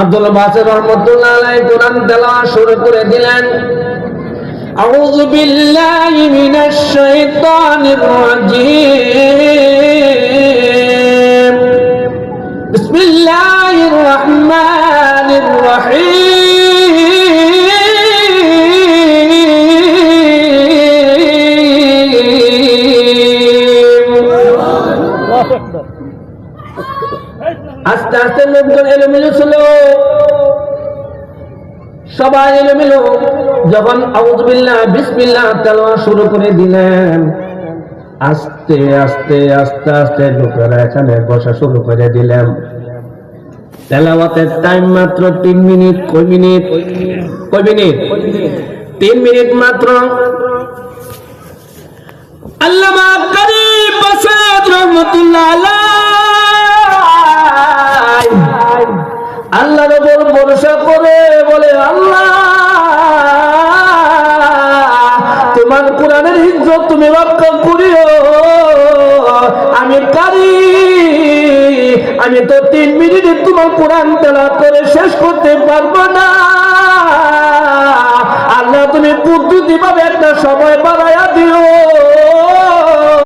আব্দুল বাসের রহমতুল্লাহ আলাইহি কোরআন তেলাওয়াত শুরু করে দিলেন। আউযু বিল্লাহি মিনাশ শাইতানির রাজীম। বিসমিল্লাহির রহমানির রহিম। আস্তে আস্তে লোকজন এলোমেলো ছিল। সবাই এলোমেলো। যখন আউজবিল্লাহ বিসমিল্লাহ তেলোয়া শুরু করে দিলেন, আস্তে আস্তে আস্তে আস্তে লোকেরা এখানে বসা শুরু করে দিলেন। তেলাওয়াতের টাইম মাত্র তিন মিনিট, কয় মিনিট? কয় মিনিট? তিন মিনিট মাত্র। আল্লামা করিম বাসাদ রহমতুল্লাহ আল্লাহর ওপর ভরসা করে বলে, আল্লাহ, তোমার কোরআনের হিজত তুমি রক্ষা করিও। আমি পারি। আমি তো তিন মিনিটে তোমার কোরআন তেলা করে শেষ করতে পারব না। আল্লাহ, তুমি কুদ্দুতি ভাবে একটা সময় বাড়াইয়া দিও।